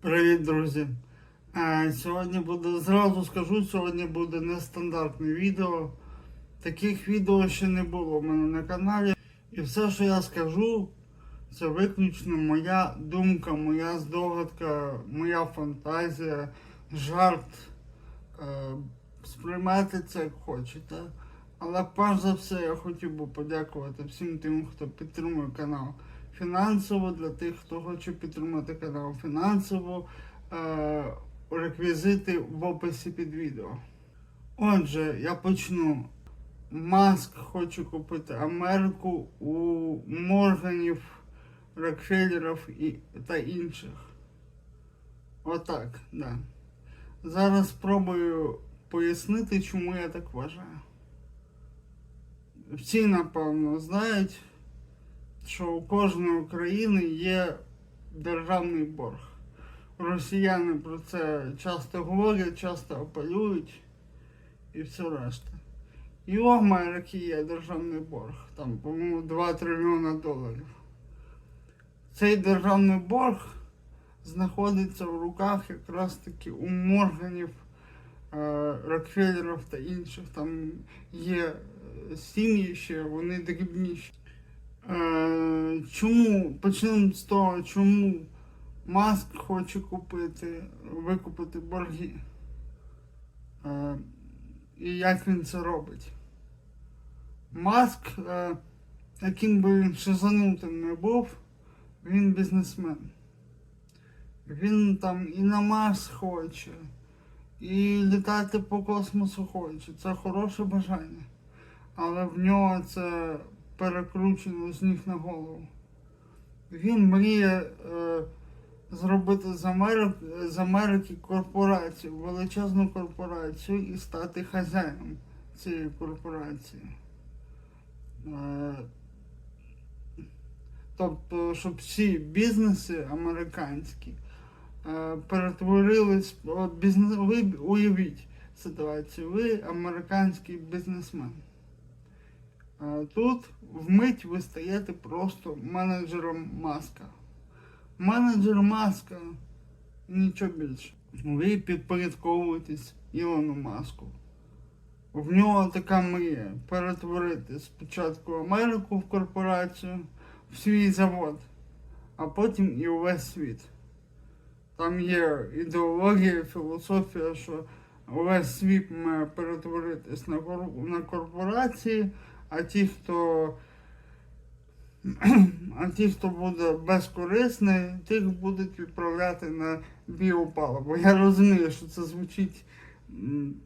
Привіт, друзі! Е, Сьогодні буде, зразу скажу, сьогодні буде нестандартне відео. Таких відео ще не було в мене на каналі. І все, що я скажу, це виключно моя думка, моя здогадка, моя фантазія, жарт. Е, Сприймайте це як хочете. Але перш за все я хотів би подякувати всім тим, хто підтримує канал фінансово, для тих, хто хоче підтримати канал фінансово. Е, реквізити в описі під відео. Отже, я почну. Маск хоче купити Америку у Морганів, Рокфеллерів і, та інших. Отак, да. Зараз спробую пояснити, чому я так вважаю. Всі, напевно, знають, що у кожної країни є державний борг. Росіяни про це часто говорять, часто апелюють і все решта. І у Америки є державний борг, там, по-моєму, 2 трильйона доларів. Цей державний борг знаходиться в руках якраз таки у Морганів, е, Рокфеллерів та інших. Там є е, сім'ї ще, вони дрібніші. Е, чому? Почнемо з того, чому Маск хоче купити, викупити борги. Е, і як він це робить. Маск, е, яким би він шизанутим не був, він бізнесмен. Він там і на Марс хоче, і літати по космосу хоче. Це хороше бажання. Але в нього це перекручено з ніг на голову. Він мріє е, зробити з Америки, з Америки корпорацію, величезну корпорацію і стати хазяїном цієї корпорації. Е, тобто, щоб всі бізнеси американські е, перетворились, бізнес, ви уявіть ситуацію, ви американський бізнесмен. Тут вмить ви стаєте просто менеджером маска. Менеджер маска нічого більше. Ви підпорядковуєтесь Ілону Маску. В нього така мрія перетворити спочатку Америку в корпорацію, в свій завод, а потім і увесь світ. Там є ідеологія, філософія, що увесь світ має перетворитись на корпорації, а ті, хто а ті, хто буде безкорисний, тих будуть відправляти на біопаливо. Я розумію, що це звучить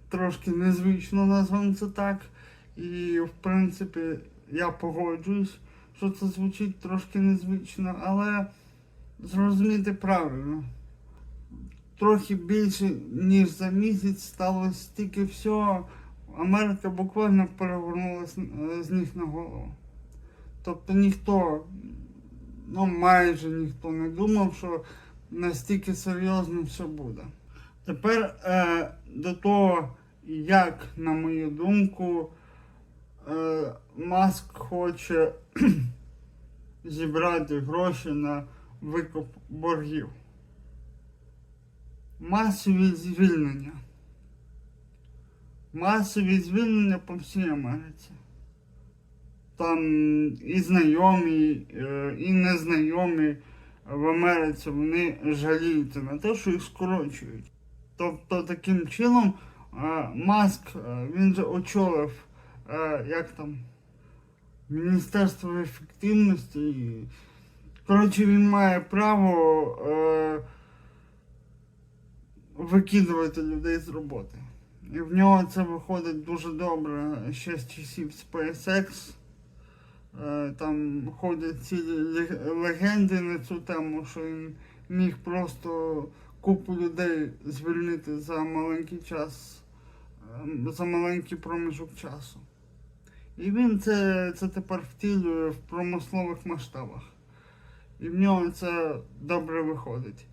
трошки незвично, назвемо це так. І в принципі я погоджуюсь, що це звучить трошки незвично, але зрозуміти правильно. Трохи більше, ніж за місяць сталося стільки всього. Америка буквально перевернулася е, з ніг на голову. Тобто ніхто, ну майже ніхто не думав, що настільки серйозно все буде. Тепер е, до того, як, на мою думку, е, Маск хоче зібрати гроші на викуп боргів. Масові звільнення. Масові звільнення по всій Америці там і знайомі, е, і незнайомі в Америці вони жаліються на те, що їх скорочують. Тобто таким чином е, Маск е, він же очолив як там Міністерство ефективності. Коротше, він має право викидувати людей з роботи. І в нього це виходить дуже добре ще з часів SpaceX. Е, Там ходять цілі легенди на цю тему, що він міг просто купу людей звільнити за маленький час, е, за маленький проміжок часу. І він це, це тепер втілює в промислових масштабах. І в нього це добре виходить.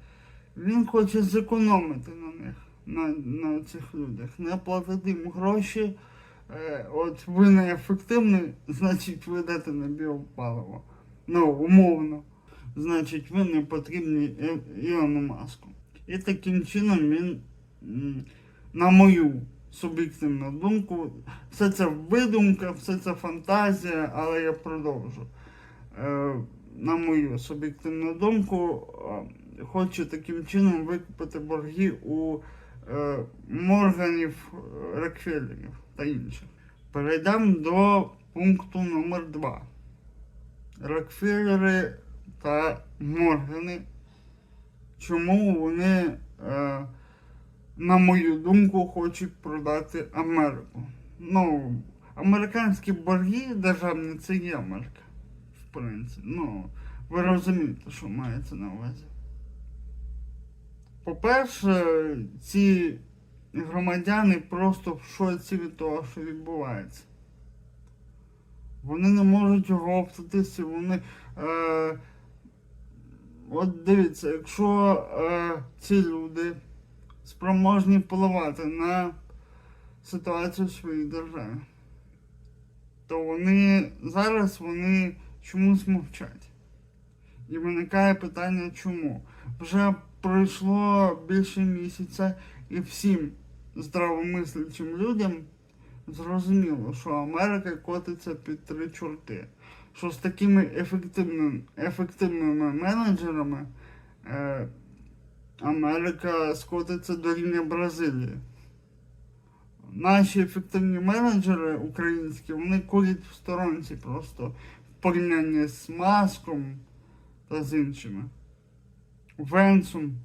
Він хоче зекономити на них, на, на цих людях, не платити їм гроші. Е, от ви не ефективний, значить ви йдете на біопаливо. Ну, умовно. Значить, ви не потрібні Ілону Маску. І таким чином він, на мою суб'єктивну думку, все це видумка, все це фантазія, але я продовжу. Е, на мою суб'єктивну думку, е, хоче таким чином викупити борги у Морганів, е, Рокфеллерів та інших. Перейдемо до пункту номер 2. Рокфеллери та Моргани. Чому вони, е, на мою думку, хочуть продати Америку? Ну, американські борги державні це є Америка. В принципі. Ну, ви розумієте, що мається на увазі. По-перше, ці громадяни просто в шоці від того, що відбувається. Вони не можуть його вони. Е, от дивіться, якщо е, ці люди спроможні впливати на ситуацію в своїй державі, то вони зараз вони чомусь мовчать. І виникає питання, чому? Вже пройшло більше місяця, і всім здравомислячим людям зрозуміло, що Америка котиться під три чорти. Що з такими ефективними, ефективними менеджерами е, Америка скотиться до рівня Бразилії. Наші ефективні менеджери українські, вони курять в сторонці просто в порівнянні з Маском та з іншими. Венсом.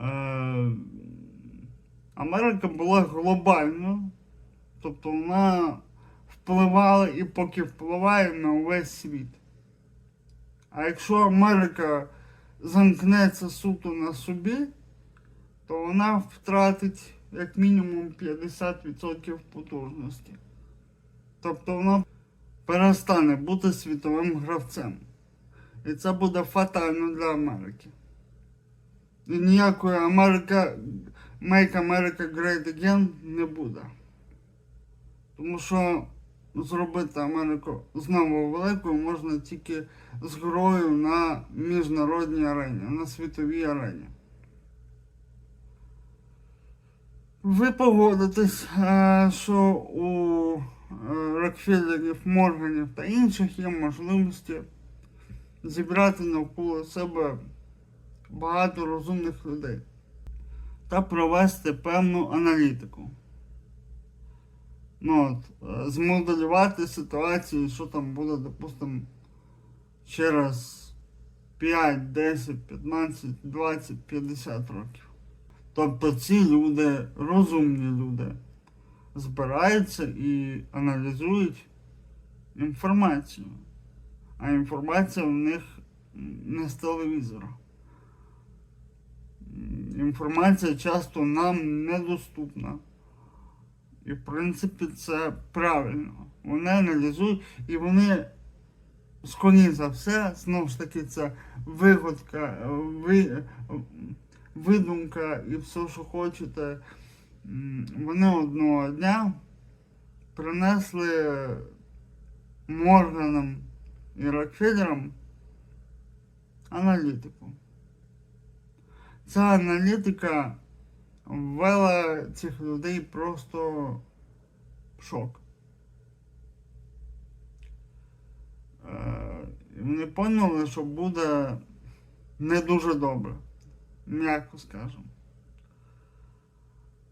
Е, Америка була глобальною, тобто вона впливала і поки впливає на увесь світ. А якщо Америка замкнеться суто на собі, то вона втратить як мінімум 50% потужності. Тобто вона перестане бути світовим гравцем. І це буде фатально для Америки. І ніякої Америка, Make America Great Again не буде. Тому що зробити Америку знову великою можна тільки з грою на міжнародній арені, на світовій арені. Ви погодитесь, е, що у е, Рокфеллерів, Морганів та інших є можливості зібрати навколо себе багато розумних людей та провести певну аналітику. Ну, от, е, змоделювати ситуацію, що там буде, допустимо, через 5, 10, 15, 20, 50 років. Тобто ці люди, розумні люди, збираються і аналізують інформацію. А інформація в них не з телевізора. Інформація часто нам недоступна. І в принципі це правильно. Вони аналізують і вони, скоріше за все, знову ж таки, це вигодка, ви, видумка і все, що хочете. Вони одного дня принесли Морганам і Рокфеллерам аналітику. Ця аналітика ввела цих людей просто в шок. Е, Вони поняли, що буде не дуже добре, м'яко скажемо.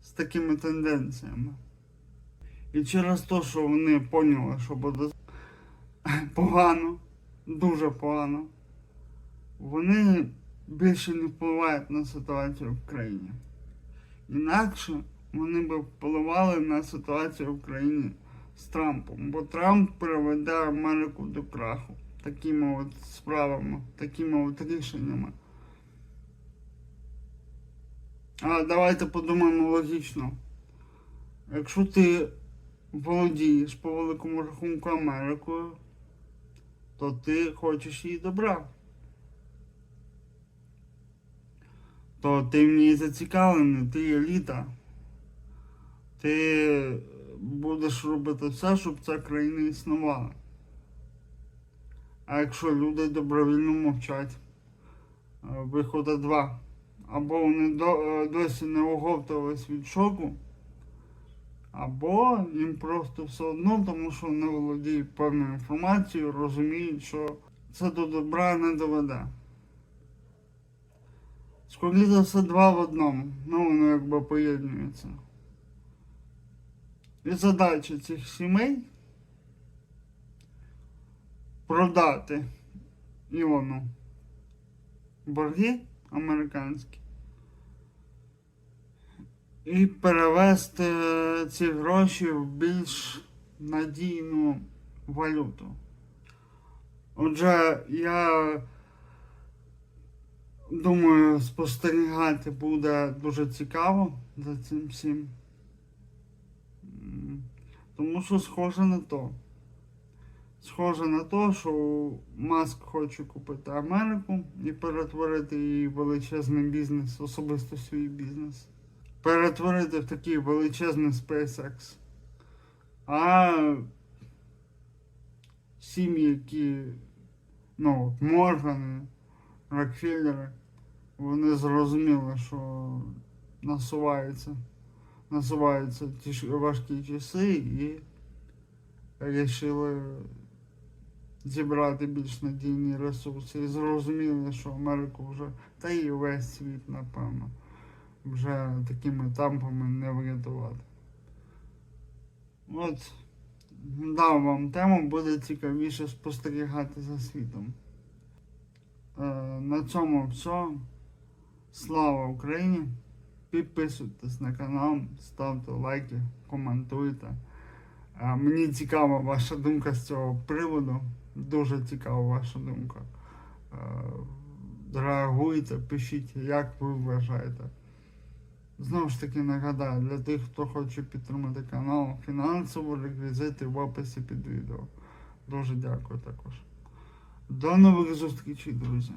З такими тенденціями. І через те, що вони поняли, що буде погано, дуже погано, вони більше не впливають на ситуацію в країні. Інакше вони б впливали на ситуацію в країні з Трампом, бо Трамп приведе Америку до краху такими от справами, такими от рішеннями. А давайте подумаємо логічно. Якщо ти володієш по великому рахунку Америкою, то ти хочеш її добра. То ти ній зацікавлений, ти еліта. Ти будеш робити все, щоб ця країна існувала. А якщо люди добровільно мовчать, виходу два. Або вони е, досі не оговтались від шоку, або їм просто все одно, тому що вони володіють певною інформацією, розуміють, що це до добра не доведе. Скоріше за все, два в одному. Ну, воно якби поєднується. І задача цих сімей продати Ілону борги американські і перевести ці гроші в більш надійну валюту. Отже, я думаю, спостерігати буде дуже цікаво за цим всім. Тому що схоже на то. Схоже на те, що Маск хоче купити Америку і перетворити її величезний бізнес, особисто свій бізнес. Перетворити в такий величезний SpaceX. А сім'ї, які, ну, Моргани, Рокфеллери, вони зрозуміли, що насуваються, насуваються ті важкі часи і вирішили зібрати більш надійні ресурси і зрозуміли, що Америку вже, та і весь світ, напевно, вже такими темпами не врятувати. От, дав вам тему, буде цікавіше спостерігати за світом. Е, на цьому все. Слава Україні! Підписуйтесь на канал, ставте лайки, коментуйте. Е, Мені цікава ваша думка з цього приводу. Дуже цікава ваша думка. Е, Реагуйте, пишіть, як ви вважаєте. Знову ж таки нагадаю, для тих, хто хоче підтримати канал, фінансово реквізити в описі під відео. Дуже дякую також. До нових зустрічей, друзі.